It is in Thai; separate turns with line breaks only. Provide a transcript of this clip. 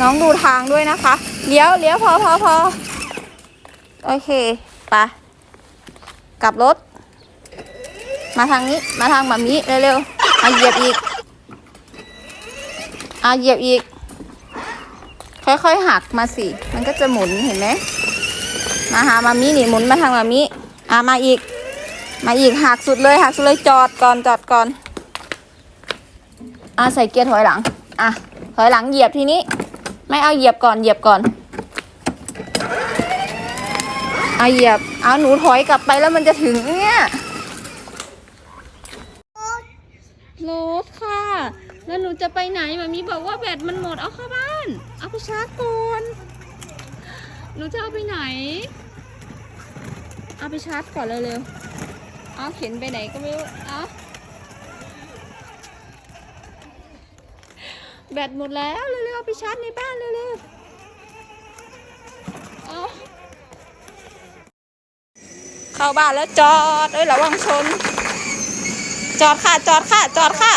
น้องดูทางด้วยนะคะ เลี้ยวเลี้ยวพอพอพอโอเคไปกลับรถ มาทางนี้ มาทางแบบนี้เร็วๆเอาเหยียบอีกเอาเหยียบอีก ค่อยๆหักมาสิ มันก็จะหมุนเห็นไหมมาหามามีนี่หมุนมาทางมามีอ่ามาอีก มาอีกหักสุดเลยหักสุดเลยจอดก่อนจอดก่อนอ่าใส่เกียร์ถอยหลัง อะถอยหลังเหยียบทีนี้ ไม่เอาเหยียบก่อนเหยียบก่อนเอาเหยียบ เอาหนูถอยกลับไปแล้วมันจะถึงเนี่ยรถค่ะ แล้วหนูจะไปไหนมามีบอกว่าแบตมันหมดเอาเข้าบ้าน เอาไปชาร์จก่อนหนูจะเอาไปไหน เอาไปชาร์จก่อนเร็วๆเอาเข็นไปไหนก็ไม่รู้เอา แบตหมดแล้วเร็วๆเอาไปชาร์จในบ้านเร็วๆเอาเข้าบ้านแล้วจอดเอ้ยระวังชน จอดค่ะจอดค่ะจอดค่ะ